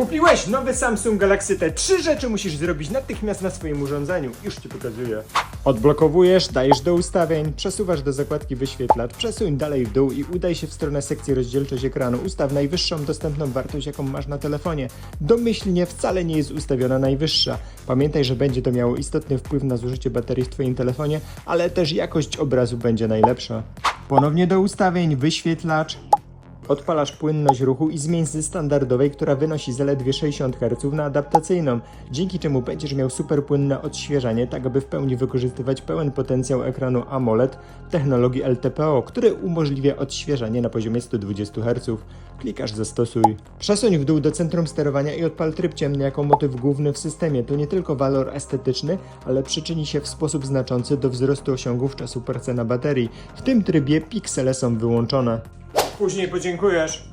Kupiłeś nowy Samsung Galaxy T. Trzy rzeczy musisz zrobić natychmiast na swoim urządzeniu. Już ci pokazuję. Odblokowujesz, dajesz do ustawień, przesuwasz do zakładki wyświetlacz, przesuń dalej w dół i udaj się w stronę sekcji rozdzielczość ekranu. Ustaw najwyższą dostępną wartość, jaką masz na telefonie. Domyślnie wcale nie jest ustawiona najwyższa. Pamiętaj, że będzie to miało istotny wpływ na zużycie baterii w Twoim telefonie, ale też jakość obrazu będzie najlepsza. Ponownie do ustawień, wyświetlacz, Odpalasz płynność ruchu i zmień ze standardowej, która wynosi zaledwie 60 Hz na adaptacyjną, dzięki czemu będziesz miał super płynne odświeżanie, tak aby w pełni wykorzystywać pełen potencjał ekranu AMOLED technologii LTPO, który umożliwia odświeżanie na poziomie 120 Hz. Klikasz zastosuj. Przesuń w dół do centrum sterowania i odpal tryb ciemny jako motyw główny w systemie. To nie tylko walor estetyczny, ale przyczyni się w sposób znaczący do wzrostu osiągów czasu pracy na baterii. W tym trybie piksele są wyłączone. Później podziękujesz.